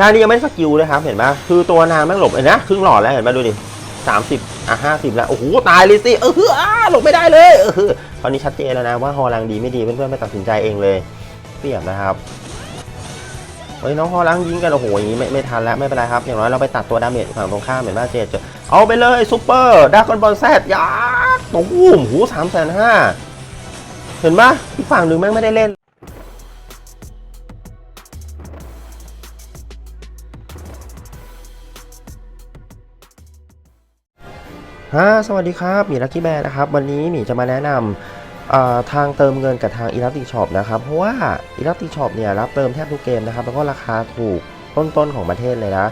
ลานี้ยังไม่สกิลเลยครับเห็นไหมคือตัวนางแม่งหลบเห็นนะครึ่งหลอดแล้วเห็นไหมดูดิสามสิบอะห้าสิบแล้วโอ้โหตายเลยสิเออฮือหลบไม่ได้เลยเออฮือตอนนี้ชัดเจนแล้วนะว่าฮอลังดีไม่ดีเพื่อนๆไปตัดสินใจเองเลยเปรียบนะครับเฮ้ยน้องฮอลังยิงกันโอ้โหอย่างนี้ไม่ไม่ทันแล้วไม่เป็นไรครับ อย่างน้อยเราไปตัดตัวดาเมจฝั่งตรงข้ามเห็นไหมเจเจเอาไปเลยซูเปอร์ดากอนบอลแซดยาตุ้มหูสามแสนห้าเห็นไหมอีกฝั่งหนึ่งแม่งไม่ได้เล่น ฮะสวัสดีครับหมีลักกี้แบร์นะครับวันนี้หมีจะมาแนะนำทางเติมเงินกับทาง e l a s t i c Shop นะครับ เพราะว่า e l a s t i c Shop เนี่ยรับเติมแทบทุกเกมนะครับ แล้วก็ราคาถูกต้นๆของประเทศเลยนะ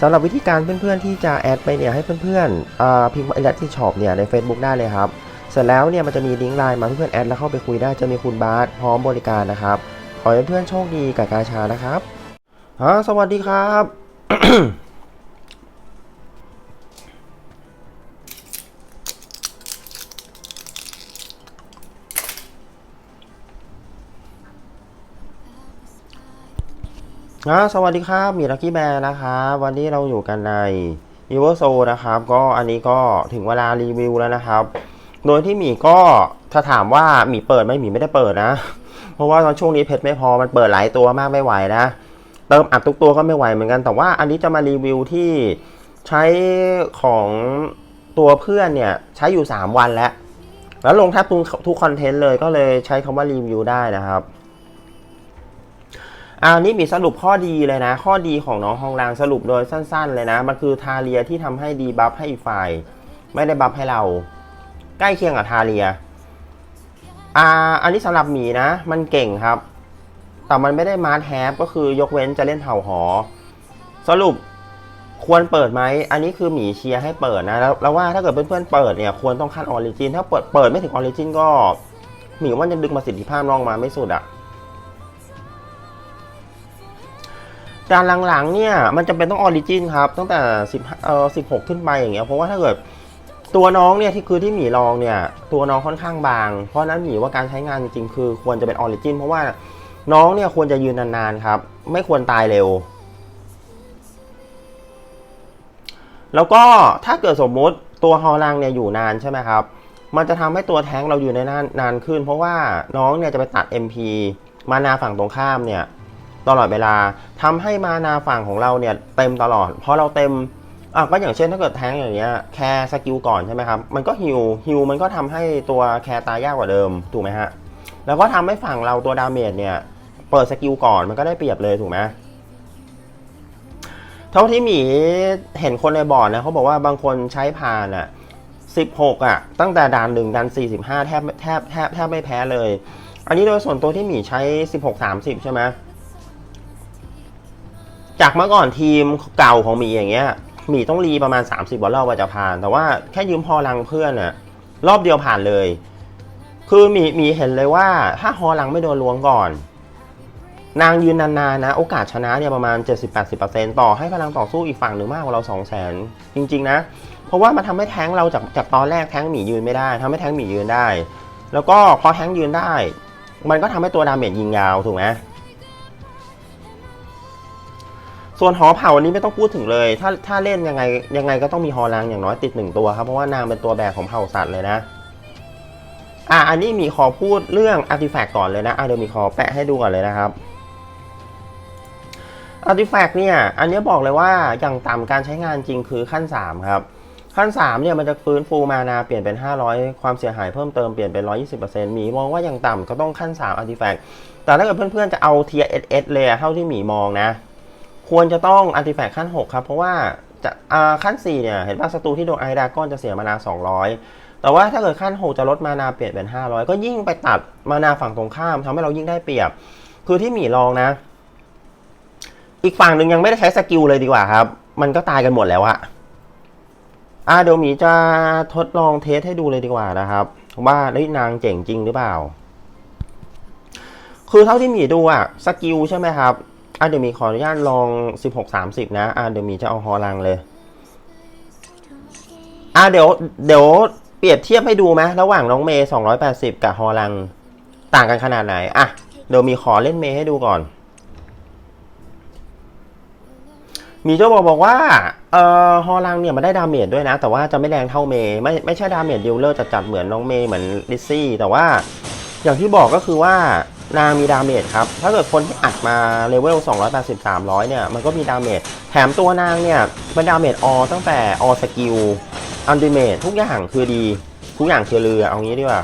สำหรับวิธีการเพื่อนๆที่จะแอดไปเนี่ยให้เพื่อนๆเอ่อพิมพ์ e l a s t i c Shop เนี่ยใน Facebook ได้เลยครับ เสร็จแล้วเนี่ยมันจะมีลิงก์ไลน์มาเพื่อนๆแอดแล้วเข้าไปคุยได้จะมีคุณบาสพร้อมบริการนะครับขอให้เพื่อนๆโชคดีกับกาชานะครับฮะสวัสดีครับ อ่าสวัสดีครับมีลักกี้แบร์นะครับวันนี้เราอยู่กันใน e v e r s o นะครับ ก็อันนี้ก็ถึงเวลารีวิวแล้วนะครับ โดยที่หมีก็ถ้าถามว่าหมีเปิดไหมหมีไม่ได้เปิดนะ เพราะว่าตอนช่วงนี้เพชรไม่พอมันเปิดหลายตัวมากไม่ไหวนะเติมอัดทุกตัวก็ไม่ไหวเหมือนกันแต่ว่าอันนี้จะมารีวิวที่ใช้ของตัวเพื่อนเนี่ยใช้อยู่ 3 วันแล้ว แล้วลงแทบทุกทุกคอนเทนต์เลยก็เลยใช้คำว่ารีวิวได้นะครับ อันนี้มีสรุปข้อดีเลยนะ ข้อดีของน้องฮองรางสรุปโดยสั้น ๆ เลยนะ มันคือทาเรียที่ทำให้ดีบัฟให้อีกฝ่าย ไม่ได้บัฟให้เรา ใกล้เคียงกับทาเรียอ่าอันนี้สำหรับหมีนะ มันเก่งครับ แต่มันไม่ได้มาร์ทแฮปก็คือยกเว้นจะเล่นเผ่าหอ สรุปควรเปิดไหม อันนี้คือหมีเชียร์ให้เปิดนะ แล้วแล้วว่าถ้าเกิดเพื่อนๆเปิดเนี่ยควรต้องขั้นออริจิน ถ้าเปิดเปิดไม่ถึงออริจินก็ หมีว่าจะดึงประสิทธิภาพลองมาไม่สุดอะจานหลังๆเนี่ยมันจำเป็นต้องออริจินครับ ตั้งแต่10เอ่อ16 ขึ้นไปอย่างเงี้ยเพราะว่าถ้าเกิดตัวน้องเนี่ยที่คือที่หมีลองเนี่ยตัวน้องค่อนข้างบาง เพราะนั้นหมีว่าการใช้งานจริงๆคือควรจะเป็นออริจินเพราะว่าน้องเนี่ยควรจะยืนนานๆครับ ไม่ควรตายเร็ว แล้วก็ถ้าเกิดสมมุติตัวฮอลังเนี่ยอยู่นานใช่ไหมครับ มันจะทำให้ตัวแท้งเราอยู่ในนานนานขึ้น เพราะว่าน้องเนี่ยจะไปตัด MP มานาฝั่งตรงข้ามเนี่ย ตลอดเวลาทำให้มานาฝั่งของเราเนี่ยเต็มตลอด เพอเราเต็มอะก็อย่างเช่นถ้าเกิดแทงอย่างเงี้ยแคร์สกิลก่อนใช่ไหมครับ มันก็ฮิวฮิวมันก็ทำให้ตัวแคร์ตายยากกว่าเดิมถูกไหมฮะแล้วก็ทำให้ฝั่งเราตัวดาเมจเนี่ยเปิดสกิลก่อนมันก็ได้เปรียบเลยถูกไหมเท่าที่หมีเห็นคนในบอร์ดนะเขาบอกว่าบางคนใช้ผ่านอะ16อะ ตั้งแต่ด่านหนึ่งด่าน45แทบแทบแทบแทบไม่แพ้เลย อันนี้โดยส่วนตัวที่หมีใช้16 30ใช่ไหม จากเมื่อก่อนทีมเก่าของหมีอย่างเงี้ยหมีต้องรีประมาณ 30วันรอบกว่าจะผ่าน แต่ว่าแค่ยืมฮอลังเพื่อนอะรอบเดียวผ่านเลย คือหมีหมีเห็นเลยว่า ถ้าฮอลังไม่โดนล้วงก่อน นางยืนนานๆนะ โอกาสชนะเนี่ยประมาณ 70-80%ต่อให้พลังต่อสู้อีกฝั่งหนึ่งมากกว่าเรา2 0 0 0 0 0จริง ๆ นะ เพราะว่ามันทำให้แท้งเราจากจากตอนแรกแท้งหมียืนไม่ได้ทำให้แท้งหมียืนได้ แล้วก็พอแท้งยืนได้ มันก็ทำให้ตัวดาเมจยิงยาวถูกไหม ส่วนหอเผ่าอันนี้ไม่ต้องพูดถึงเลย ถ้าถ้าเล่นยังไงยังไงก็ต้องมีฮอลังอย่างน้อยติดหนึ่งตัวครับ เพราะว่านางเป็นตัวแบกของเผ่าสัตว์เลยนะ อะอันนี้มีขอพูดเรื่องอาร์ติแฟกต์ก่อนเลยนะอะเดี๋ยวมีขอแปะให้ดูก่อนเลยนะครับอาร์ติแฟกต์เนี่ย อันนี้บอกเลยว่าอย่างต่ำการใช้งานจริงคือขั้น 3 ครับ ขั้น 3 เนี่ยมันจะฟื้นฟูมานาเปลี่ยนเป็น 500 ความเสียหายเพิ่มเติมเปลี่ยนเป็น 120%มีมองว่าอย่างต่ำก็ต้องขั้น 3 อาร์ติแฟกต์แต่ถ้าเกิดเพื่อนๆจะเอาเทียเอสเอสเลยเท่าที่หมีมองนะ ควรจะต้องอันติแฟกขั้น 6 ครับ เพราะว่าจะขั้น 4 เนี่ย เห็นว่าศัตรูที่โดนไอดาก้อนจะเสียมานา 200 แต่ว่าถ้าเกิดขั้น 6 จะลดมานาเปลี่ยนเป็น 500 ก็ยิ่งไปตัดมานาฝั่งตรงข้ามทำให้เรายิ่งได้เปรียบ คือที่หมีลองนะ อีกฝั่งหนึ่งยังไม่ได้ใช้สกิลเลยดีกว่าครับ มันก็ตายกันหมดแล้วอะอ่าเดี๋ยวหมีจะทดลองเทสให้ดูเลยดีกว่านะครับ ว่าเฮ้นางเจ๋งจริงหรือเปล่า คือเท่าที่หมีดูอะสกิลใช่ไหมครับ อะเดี๋ยวมีขออนุญาตลอง 16 30 นะ อะเดี๋ยวมีจะเอาฮอลังเลย อะเดี๋ยวเดี๋ยวเปรียบเทียบให้ดูไหมระหว่างน้องเมย์280 กับฮอลังต่างกันขนาดไหน อะ เดี๋ยวมีขอเล่นเมย์ให้ดูก่อน มีเจ้าบอกบอกว่า เอ่อ ฮอลังเนี่ยมันได้ดาเมจด้วยนะ แต่ว่าจะไม่แรงเท่าเมย์ไม่ไม่ใช่ดาเมจดิวเลอร์จัดๆเหมือนน้องเมย์เหมือนลิซซี่ แต่ว่าอย่างที่บอกก็คือว่า นางมีดาเมจครับ ถ้าเกิดคนที่อัดมาเลเวล 280 300 เนี่ย มันก็มีดาเมจ แถมตัวนางเนี่ยเป็นดาเมจออตั้งแต่ออสกิล อันติเมททุกอย่างคือดี ทุกอย่างคือเรือ เอางี้ดีกว่า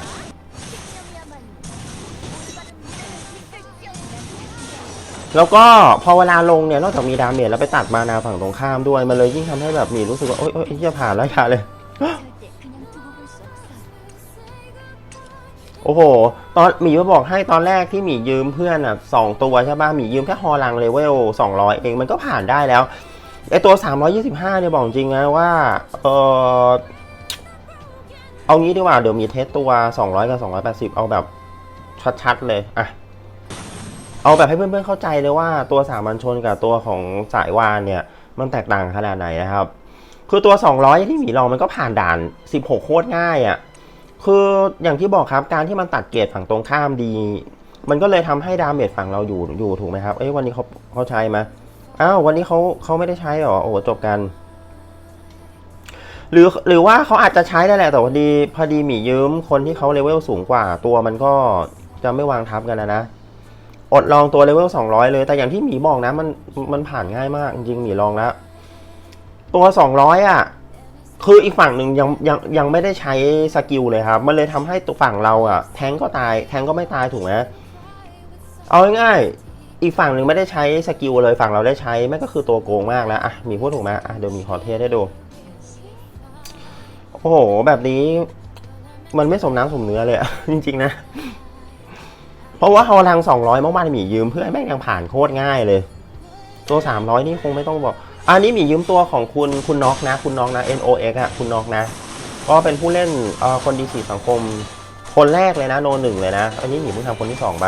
แล้วก็พอเวลาลงเนี่ย นอกจากมีดาเมจแล้วไปตัดมานาฝั่งตรงข้ามด้วย มันเลยยิ่งทำให้แบบมีรู้สึกว่า โอ๊ยโอ๊ยจะผ่านแล้วอย่าเลย โอ้โห ตอนหมีมาบอกให้ตอนแรกที่หมียืมเพื่อนอะสองตัวใช่ป่ะหมียืมแค่ฮอลังเลเวล200เองมันก็ผ่านได้แล้วไอตัว 325เนี่ยบอกจริงนะว่า เออเอางี้ดีกว่า เดี๋ยวมีเทสตัว 200 กับ 280 เอาแบบชัดๆเลยอะเอาแบบให้เพื่อนๆเข้าใจเลยว่าตัวสามัญชนกับตัวของสายวานเนี่ย มันแตกต่างขนาดไหนนะครับ คือตัว 200 ที่หมีลองมันก็ผ่านด่าน 16 โคตรง่ายอะ่ะ คืออย่างที่บอกครับการที่มันตัดเกรดฝั่งตรงข้ามดี มันก็เลยทำให้ดาเมจฝั่งเราอยู่อยู่ถูกไหมครับเอ้ยวันนี้เขาเขาใช้ไหมอ้าววันนี้เขาเขาไม่ได้ใช้หรอโอ้จบกัน หรือหรือว่าเขาอาจจะใช้ได้แหละแต่พอดีพอดีหมียืมคนที่เขาเลเวลสูงกว่า ตัวมันก็จะไม่วางทับกันนะนะอดลองตัวเลเวล200เลย แต่อย่างที่หมีบอกนะ มันมันผ่านง่ายมากจริงหมีลองแล้วตัว200อะ คืออีกฝั่งหนึ่งยังยังยังไม่ได้ใช้สกิลเลยครับ มันเลยทำให้ตัวฝั่งเราอะแทงก็ตาย แทงก็ไม่ตายถูกไหมเอาง่ายๆอีกฝั่งหนึ่งไม่ได้ใช้สกิลเลยฝั่งเราได้ใช้แม่ก็คือตัวโกงมากแล้วอะมีพูดถูกไหมอะเดี๋ยวมีขอเทสให้ดู โอ้โห แบบนี้ มันไม่สมน้ำสมเนื้อเลยอะจริง ๆ นะ เพราะว่าฮอลังสองร้อยเมื่อวานหมียืมเพื่อนแม่งยังผ่านโคตรง่ายเลย ตัวสามร้อยนี่คงไม่ต้องบอก อันนี้มียืมตัวของคุณคุณน็อกนะ คุณน็อกนะ NOX อะคุณน็อกนะ ก็เป็นผู้เล่นเอ่อคนดีสีสังคม คนแรกเลยนะโนหนึ่งเลยนะ อันนี้หมีเพิ่งทำคนที่สองไป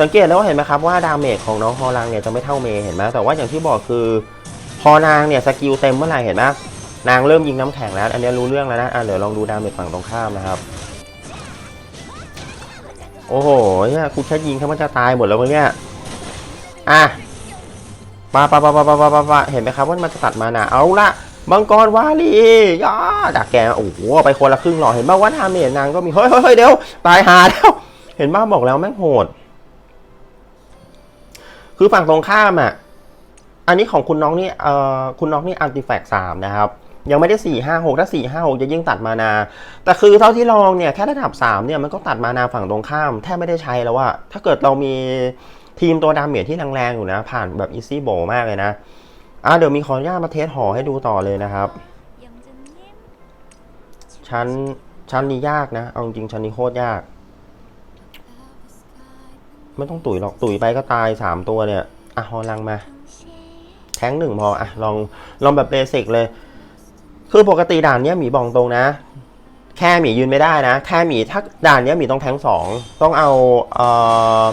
สังเกตแล้วเห็นไหมครับว่าดาเมจของน้องฮอลังเนี่ยจะไม่เท่าเมย์เห็นไหมแต่ว่าอย่างที่บอกคือ พอนางเนี่ยสกิลเต็มเมื่อไหร่เห็นไหมนางเริ่มยิงน้ำแข็งแล้ว อันนี้รู้เรื่องแล้วนะอะเดี๋ยวลองดูดาเมจฝั่งตรงข้ามนะครับ โอ้โหเนี่ยกูแค่ยิงเขามันจะตายหมดแล้วมึงเนี่ยอะ ปาปะปะปะปะปะปาเห็นไหมครับว่ามันจะตัดมาน่ะเอาละมังกรวาลียอาดักแกโอ้โหไปคนละครึ่งหรอเห็นบ้าว่าทาเมจนางก็มีเฮ้ยเฮ้ยเดี๋ยวตายหาแล้วเห็นบ้าบอกแล้วแม่งโหด คือฝั่งตรงข้ามอะอันนี้ของคุณน้องนี่เอ่อคุณน้องนี่อัลติแฟกต์สามนะครับยังไม่ได้สี่ห้าหกถ้าสี่ห้าหกจะยิ่งตัดมานา แต่คือเท่าที่ลองเนี่ยแค่ระดับสามเนี่ยมันก็ตัดมานาฝั่งตรงข้ามแทบไม่ได้ใช้แล้วว่าถ้าเกิดเรามี ทีมตัวดาเมจที่แรงๆอยู่นะ ผ่านแบบอีซี่โบมากเลยนะ อะเดี๋ยวมีขออนุญาตมาเทสหอให้ดูต่อเลยนะครับ ชั้นชั้นนี้ยากนะ เอาจริงชั้นนี้โคตรยาก ไม่ต้องตุ๋ยหรอกตุ๋ยไปก็ตายสามตัวเนี่ย อะฮอลังมา แท้งหนึ่งพอ อะลองลองแบบเบสิกเลย คือปกติด่านเนี้ยหมีบอกตรงนะแค่หมียืนไม่ได้นะ แค่หมีถ้าด่านเนี้ยหมีต้องแท้งสอง ต้องเอาเอ่อ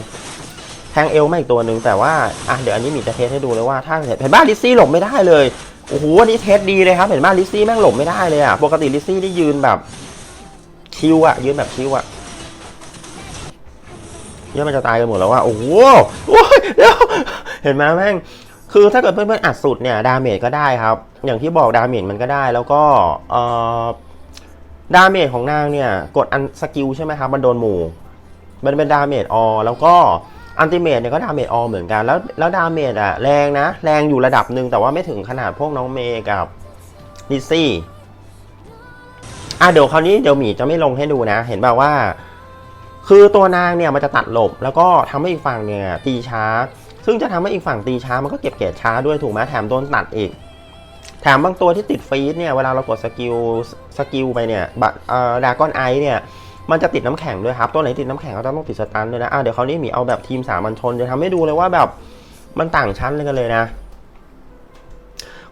งเอลมาอีกตัวหนึ่งแต่ว่าอะเดี๋ยวอันนี้มีจะเทสให้ดูเลยว่าถ้าเห็นบ้าลิซซี่หลบไม่ได้เลยโอ้โหอันนี้เทสดีเลยครับเห็นบ้าลิซซี่แม่งหลบไม่ได้เลยอะปกติลิซซี่ได้ยืนแบบชิวอะยืนแบบชิวอะเนี่ยมันจะตายกันหมดแล้วว่าโอ้โหโอ้ยเดี๋ยวเห็นไหมแม่งคือถ้าเกิดเพื่อนๆอัดสุดเนี่ยดาเมจก็ได้ครับ อย่างที่บอกดาเมจมันก็ได้แล้วก็เอ่อดาเมจของนางเนี่ย กดอันสกิลใช่ไหมครับ มันโดนหมู่ มันเป็นดาเมจออแล้วก็ อันติเมตเนี่ยก็ดาเมจออเหมือนกัน แล้วแล้วดาเมจอะแรงนะ แรงอยู่ระดับหนึ่งแต่ว่าไม่ถึงขนาดพวกน้องเมย์กับลิซี่อะเดี๋ยวคราวนี้เดี๋ยวหมีจะไม่ลงให้ดูนะ เห็นแบบว่า คือตัวนางเนี่ยมันจะตัดหลบ แล้วก็ทำให้อีกฝั่งเนี่ยตีช้า ซึ่งจะทำให้อีกฝั่งตีช้ามันก็เก็บเกรดช้าด้วยถูกไหมแถมโดนตัดอีก แถมบางตัวที่ติดฟีดเนี่ยเวลาเรากดสกิลสกิลไปเนี่ยบัตเออดากอนไอเนี่ย มันจะติดน้ำแข็งด้วยครับตัวไหนติดน้ำแข็งก็ต้องติดสตันด้วยนะอะเดี๋ยวเขาวนี้หมีเอาแบบทีมสามัญชนจะทำให้ดูเลยว่าแบบมันต่างชั้นเลยกันเลยนะ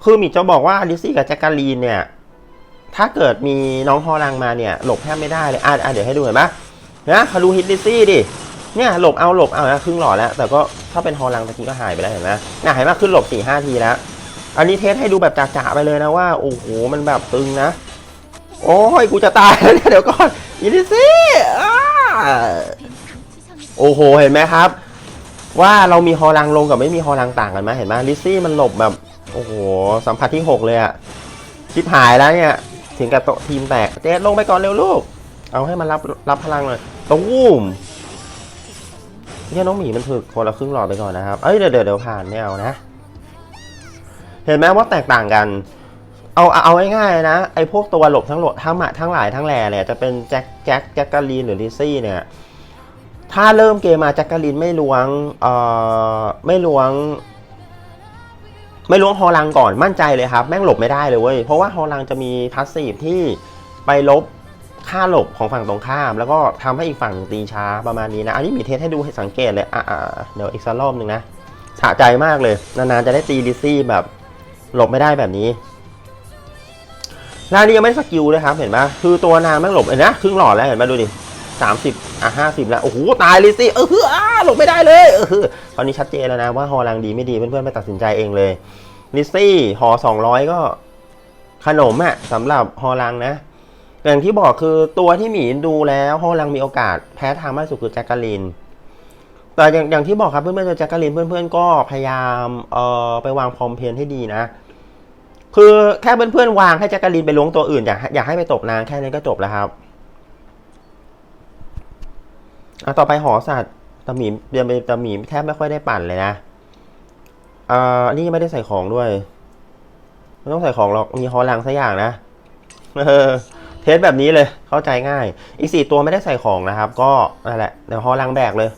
คือหมีจะบอกว่าลิซี่กับแจ็คกาลีนเนี่ย ถ้าเกิดมีน้องฮอลังมาเนี่ย หลบแทบไม่ได้เลยอะอะเดี๋ยวให้ดูเห็นไหมนะเขาดูฮิตลิซี่ดิเนี่ยหลบเอาหลบเอานะครึ่งหลอดแล้ว แต่ก็ถ้าเป็นฮอลังตะกี้ก็หายไปแล้วเห็นไหมน่ะเห็นไหมขึ้นหลบสี่ห้าทีแล้วอันนี้เทสให้ดูแบบจ่าๆไปเลยนะว่าโอ้โหมันแบบตึงนะ โอ้ยกูจะตายแล้วเนี่ยเดี๋ยวก่อนอีลิซี่อ้าโอ้โหเห็นไหมครับ ว่าเรามีฮอลังลงกับไม่มีฮอลังต่างกันไหมเห็นไหมลิซซี่มันหลบแบบโอ้โหสัมผัสที่ 6 เลยอะชิบหายแล้วเนี่ยถึงกับโตทีมแตกเจสลงไปก่อนเร็วลูก เอาให้มันรับรับพลังหน่อยตุ้มเนี่ยน้องหมีมันถึกคนละครึ่งหลอดไปก่อนนะครับ เอ้ยเดี๋ยวเดี๋ยวเดี๋ยวผ่านไม่เอานะ เห็นไหมว่าแตกต่างกัน เอาเอาง่ายๆนะไอ้พวกตัวหลบทั้งหลบทั้งหมาทั้งหลายทั้งแหล่เนี่ยจะเป็นแจ็คแจ็คแจ็คกาลีนหรือลิซี่เนี่ยถ้าเริ่มเกมมาแจ็คกาลินไม่ล้วงเอ่อไม่ล้วง ไม่ล้วงฮอลังก่อนมั่นใจเลยครับ แม่งหลบไม่ได้เลยเว้ยเพราะว่าฮอลังจะมีพาสซีฟที่ไปลบค่าหลบของฝั่งตรงข้าม แล้วก็ทำให้อีกฝั่งตีช้าประมาณนี้นะอันนี้มีเทสให้ดูให้สังเกตเลยอะเดี๋ยวอีกสักรอบหนึ่งนะสะใจมากเลยนานๆจะได้ตีลิซี่แบบหลบไม่ได้แบบนี้ แล้วอันนี้ยังไม่สกิลเลยครับเห็นไหมคือตัวนางแม่งหลบเห็นนะครึ่งหลอดแล้วเห็นไหมดูดิสามสิบอะห้าสิบแล้ว โอ้โห ตายลิซี่เออฮืออ้าหลบไม่ได้เลยเออฮือตอนนี้ชัดเจนแล้วนะ ว่าฮอลังดีไม่ดี เพื่อนๆไปตัดสินใจเองเลยลิซี่หอสองร้อยก็ ขนมอะสำหรับฮอลังนะอย่างที่บอกคือตัวที่หมีดูแล้วฮอลังมีโอกาสแพ้ทางมากสุดคือแจ็คกาลินแต่อย่างอย่างที่บอกครับเพื่อนๆเจอแจ็คกาลินเพื่อนๆก็พยายามเอ่อไปวางพรอมเพนให้ดีนะ คือแค่เพื่อนๆวางให้แจ็คกาลินไปล้วงตัวอื่นอยากอยากให้ไปตบนางแค่นี้ก็จบแล้วครับอะต่อไปหอสัตว์ตะหมีเดือนไปตะหมีแทบไม่ค่อยได้ปั่นเลยนะอ่าอันนี้ยังไม่ได้ใส่ของด้วยไม่ต้องใส่ของหรอกมีฮอลังสักอย่างนะเออเทสแบบนี้เลยเข้าใจง่าย อีกสี่ตัวไม่ได้ใส่ของนะครับ ก็นั่นแหละเดี๋ยวฮอลังแบกเลย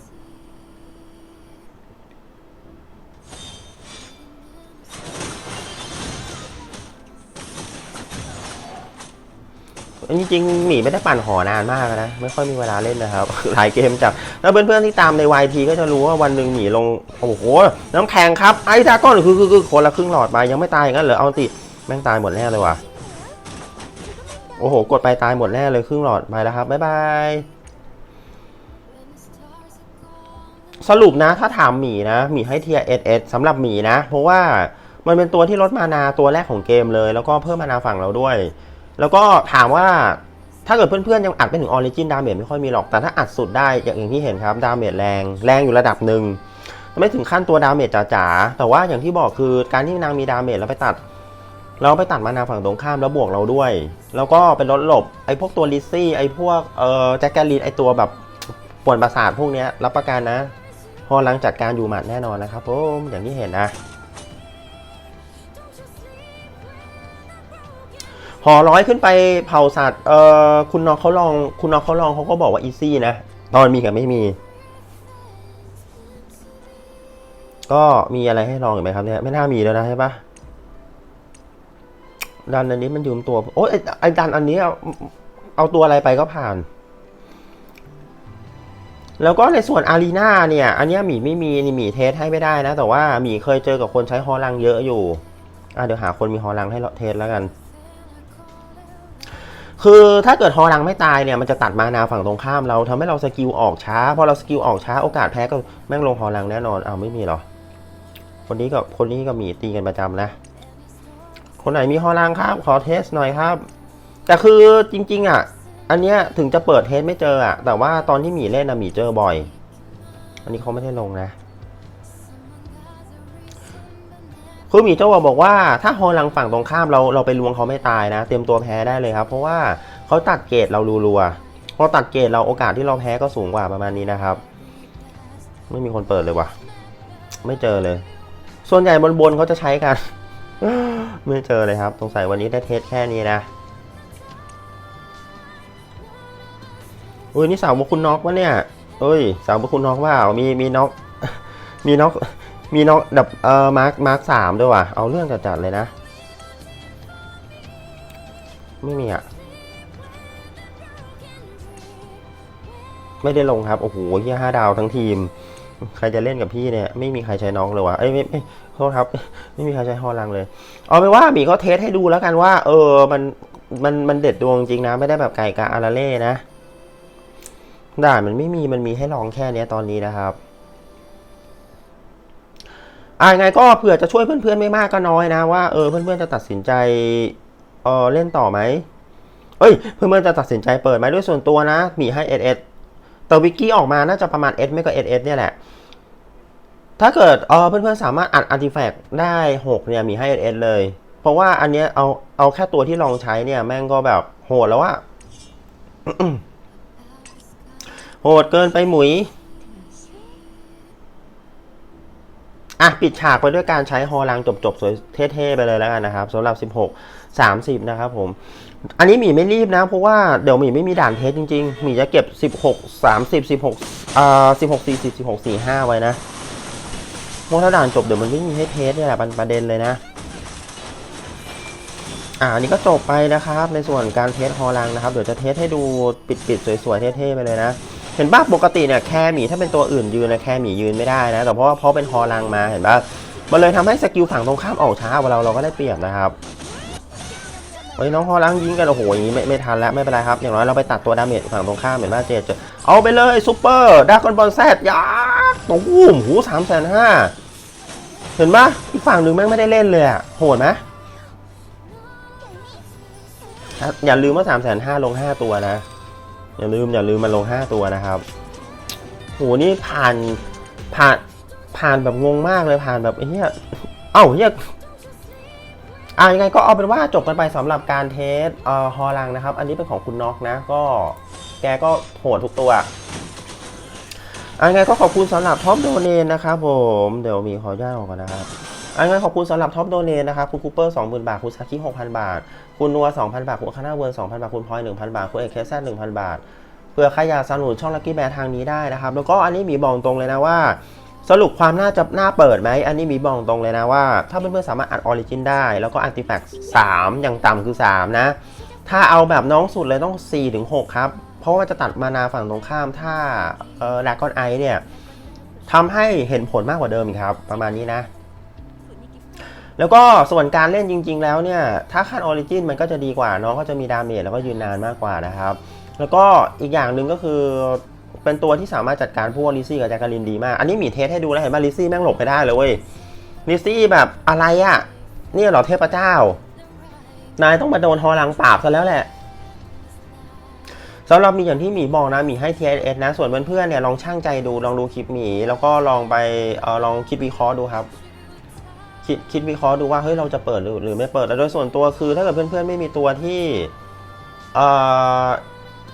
จริงๆหมีไม่ได้ปั่นหอนานมากนะ ไม่ค่อยมีเวลาเล่นนะครับ หลายเกมจับแล้วเพื่อนๆที่ตามใน YT ก็จะรู้ว่าวันหนึ่งหมีลง โอ้โห น้ำแข็งครับ ไอ้ดาก้อนคือคือคือคนละครึ่งหลอดไปยังไม่ตายอย่างนั้นเหรอ เอาติแม่งตายหมดแน่เลยว่ะ โอ้โห กดไปตายหมดแน่เลยครึ่งหลอดไปแล้วครับ บ๊ายบาย สรุปนะ ถ้าถามหมีนะหมีให้เทียเอสเอสสำหรับหมีนะ เพราะว่ามันเป็นตัวที่ลดมานาตัวแรกของเกมเลย แล้วก็เพิ่มมานาฝั่งเราด้วย แล้วก็ถามว่าถ้าเกิดเพื่อนๆยังอัดไม่ถึงออริจินดาเมจไม่ค่อยมีหรอก แต่ถ้าอัดสุดได้อย่างที่เห็นครับดาเมจแรงแรงอยู่ระดับหนึ่งไม่ถึงขั้นตัวดาเมจจ๋าๆแต่ว่าอย่างที่บอกคือการที่นางมีดาเมจแล้วไปตัด เราไปตัดมานาฝั่งตรงข้ามแล้วบวกเราด้วย แล้วก็เป็นลดหลบไอ้พวกตัวลิซซี่ไอ้พวกเอ่อแจ็คแกลินไอ้ตัวแบบปวนประสาทพวกเนี้ยรับประกันนะ พอหลังจัดการอยู่หมัดแน่นอนนะครับผมอย่างที่เห็นนะ อร้อยขึ้นไปเผาสัตว์เอ่อคุณน้องเขาลอง คุณน้องเขาลองเขาก็บอกว่าอีซี่นะ ตอนมีกับไม่มี ก็มีอะไรให้ลองอีกไหมครับเนี่ยไม่น่ามีแล้วนะใช่ปะดันอันนี้มันยืมตัว โอ้ยไอ้ดันอันนี้เอาเอาตัวอะไรไปก็ผ่าน แล้วก็ในส่วนอารีนาเนี่ย อันนี้หมีไม่มีนี่หมีเทสให้ไม่ได้นะ แต่ว่าหมีเคยเจอกับคนใช้ฮอลังเยอะอยู่ อะเดี๋ยวหาคนมีฮอลังให้เราเทสแล้วกัน คือถ้าเกิดฮอลังไม่ตายเนี่ยมันจะตัดมานาฝั่งตรงข้ามเราทำให้เราสกิลออกช้าพอเราสกิลออกช้าโอกาสแพ้ก็แม่งลงฮอลังแน่นอนเอาไม่มีหรอ คนนี้กับคนนี้ก็มีตีกันประจำนะ คนไหนมีฮอลังครับ ขอเทสหน่อยครับ แต่คือจริง ๆ อะ อันเนี้ยถึงจะเปิดเทสไม่เจออะแต่ว่าตอนที่หมีเล่นนะหมีเจอบ่อย อันนี้เขาไม่ได้ลงนะ คือหมีเจ้าบอกว่าถ้าฮอลังฝั่งตรงข้ามเราเราไปลวงเขาไม่ตายนะ เตรียมตัวแพ้ได้เลยครับ เพราะว่าเขาตัดเกรดเรารัวๆพอตัดเกรดเราโอกาสที่เราแพ้ก็สูงกว่าประมาณนี้นะครับ ไม่มีคนเปิดเลยว่ะ ไม่เจอเลย ส่วนใหญ่บนบนเขาจะใช้กัน ไม่เจอเลยครับสงสัยวันนี้ได้เทสแค่นี้นะอุ้ยนี่สาวบุคุณน็อกวะเนี่ยเอ้ย สาวบุคุณน็อกว่ามีมีน็อกมีน็อก มีน็อกดับเออมาร์คมาร์คสามด้วยว่ะ เอาเรื่องจัดๆเลยนะ ไม่มีอะ ไม่ได้ลงครับ โอ้โหเฮียห้าดาวทั้งทีม ใครจะเล่นกับพี่เนี่ย ไม่มีใครใช้น้องเลยว่ะ เอ้ยไม่ไม่โทษครับ ไม่มีใครใช้ฮอลังเลย เอาไปนว่าหมีก็เทสให้ดูแล้วกันว่า เออ มัน มัน มันเด็ดดวงจริงนะ ไม่ได้แบบไก่กาอาราเล่นะด่านมันไม่มี มันมีให้ลองแค่เนี้ยตอนนี้นะครับ อ่าไงก็เผื่อจะช่วยเพื่อนๆไม่มากก็น้อยนะว่าเออเพื่อนๆจะตัดสินใจเออเล่นต่อไหมเอ้ย เพื่อนๆจะตัดสินใจเปิดไหมด้วยส่วนตัวนะ มีให้เอสเอสแต่วิกกี้ออกมาน่าจะประมาณเอสไม่ก็เอสเอสเนี่ยแหละ ถ้าเกิดเออเพื่อนๆสามารถอัดอาร์ติแฟกต์ได้ 6 เนี่ยมีให้เอสเลย เพราะว่าอันเนี้ยเอาเอาแค่ตัวที่ลองใช้เนี่ยแม่งก็แบบโหดแล้วว่าโหดเกินไปหมุย อะปิดฉากไปด้วยการใช้ฮอลังจบๆสวยเท่ๆไปเลยแล้วกันนะครับสำหรับ 16 30 นะครับผม อันนี้หมีไม่รีบนะ เพราะว่าเดี๋ยวหมีไม่มีด่านเทสจริงๆหมีจะเก็บ 16 30 16อ่า16 40 16 45 ไว้นะเพราะถ้าด่านจบเดี๋ยวมันไม่มีให้เทสเนี่ยแหละประเด็นเลยนะอ่าอันนี้ก็จบไปนะครับ ในส่วนการเทสฮอลังนะครับเดี๋ยวจะเทสให้ดูปิดๆสวยๆเท่ๆไปเลยนะ เห็นป่ะปกติเนี่ยแคหมีถ้าเป็นตัวอื่นยืนนะแคหมียืนไม่ได้นะ แต่เพราะว่าเพราะเป็นฮอลังมาเห็นป่ะมันเลยทำให้สกิลฝั่งตรงข้ามออกช้ากว่าเราเราก็ได้เปรียบนะครับเฮ้ยน้องฮอลังยิงกันโอ้โหอย่างนี้ไม่ไม่ทันแล้วไม่เป็นไรครับ อย่างน้อยเราไปตัดตัวดาเมจฝั่งตรงข้ามเห็นป่ะเจเจเอาไปเลยซูเปอร์ดากอนบอลแซดยักษ์ตุ้มหูสามแสนห้าเห็นป่ะอีกฝั่งหนึ่งแม่งไม่ได้เล่นเลยอะโหดไหมอย่าลืมว่าสามแสนห้าลงห้าตัวนะ อย่าลืมอย่าลืมมันลง 5 ตัวนะครับโหนี่ผ่านผ่านผ่านแบบงงมากเลยผ่านแบบเฮียเอ้าเฮียอ่ายังไงก็เอาเป็นว่าจบกันไปสำหรับการเทสเอ่อฮอลังนะครับ อันนี้เป็นของคุณน็อกนะ ก็แกก็โหดทุกตัวอ่ายังไงก็ขอบคุณสำหรับท็อปโดเนนนะครับผม เดี๋ยวมีขออนุญาตออกก่อนนะครับ อ่ายังไงขอบคุณสำหรับท็อปโดเนนนะครับคุณคูเปอร์20,000บาท คุณซากิ6,000บาท คุณนัว2,000บาท คุณคานาเวิร์น2,000บาท คุณพลอย1,000บาท คุณเอกเคสแซ1,000บาท เพื่อใครอยากสนุนช่องลักกี้แบร์ทางนี้ได้นะครับ แล้วก็อันนี้หมีบอกตรงเลยนะว่า สรุปความน่าจะน่าเปิดไหม อันนี้หมีบอกตรงเลยนะว่า ถ้าเพื่อนๆสามารถอัดออริจินได้ แล้วก็อันติแฟกต์3อย่างต่ำคือ3นะ ถ้าเอาแบบน้องสุดเลยต้อง4-6ครับ เพราะว่าจะตัดมานาฝั่งตรงข้ามถ้าเอ่อดากอนไอเนี่ยทำให้เห็นผลมากกว่าเดิมครับประมาณนี้นะ แล้วก็ส่วนการเล่นจริง ๆ แล้วเนี่ย ถ้าขั้นออริจินมันก็จะดีกว่า น้องก็จะมีดาเมจแล้วก็ยืนนานมากกว่านะครับ แล้วก็อีกอย่างหนึ่งก็คือเป็นตัวที่สามารถจัดการพวกลิซี่กับแจ็คกาลินดีมาก อันนี้หมีเทสให้ดูแล้วเห็นป่ะลิซี่แม่งหลบไปได้เลยเว้ยลิซี่แบบอะไรอะ่ะเนี่ยเหรอเทพเจ้า นายต้องมาโดนฮอลังปราบซะแล้วแหละสำหรับมีอย่างที่หมีบอกนะหมีให้ TSS นะ ส่วนเพื่อนๆเนี่ยลองช่างใจดูลองดูคลิปหมี แล้วก็ลองไปเออลองคิดวิเคราะห์ดูครับ คิดคิดวิเคราะห์ดูว่าเฮ้ยเราจะเปิดหรือหรือไม่เปิดแล้วโดยส่วนตัวคือ ถ้าเกิดเพื่อนๆไม่มีตัวที่เอ่อ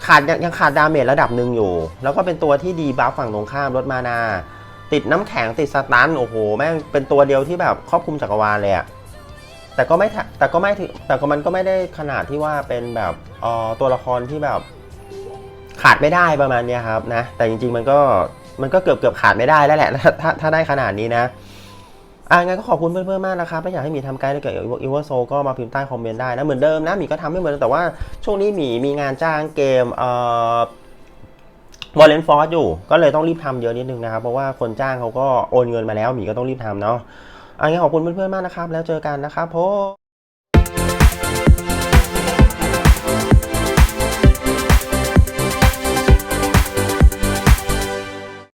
ขาดยังยังขาดดาเมจระดับหนึ่งอยู่ แล้วก็เป็นตัวที่ดีบัฟฝั่งตรงข้ามลดมานา ติดน้ำแข็งติดสตันโอ้โห แม่งเป็นตัวเดียวที่แบบครอบคลุมจักรวาลเลยอะแต่ก็ไม่แต่ก็ไม่ถึงแต่ก็มันก็ไม่ได้ขนาดที่ว่าเป็นแบบเอ่อตัวละครที่แบบขาดไม่ได้ประมาณนี้ครับนะแต่จริงๆมันก็มันก็เกือบเกือบขาดไม่ได้แล้วแหละถ้าถ้าถ้าได้ขนาดนี้นะ อะงั้นก็ขอบคุณเพื่อนๆมากนะครับถ้าอยากให้มีทำไกด์เกี่ยวกับอีเวอร์โซก็มาพิมพ์ใต้คอมเมนต์ได้นะเหมือนเดิมนะหมีก็ทำไม่เหมือนแต่ว่าช่วงนี้หมีมีงานจ้างเกมเอ่อวอลเลนฟอร์สอยู่ ก็เลยต้องรีบทำเยอะนิดนึงนะครับ เพราะว่าคนจ้างเขาก็โอนเงินมาแล้วหมีก็ต้องรีบทำเนาะอะงั้นขอบคุณเพื่อนๆมากนะครับ แล้วเจอกันนะครับผม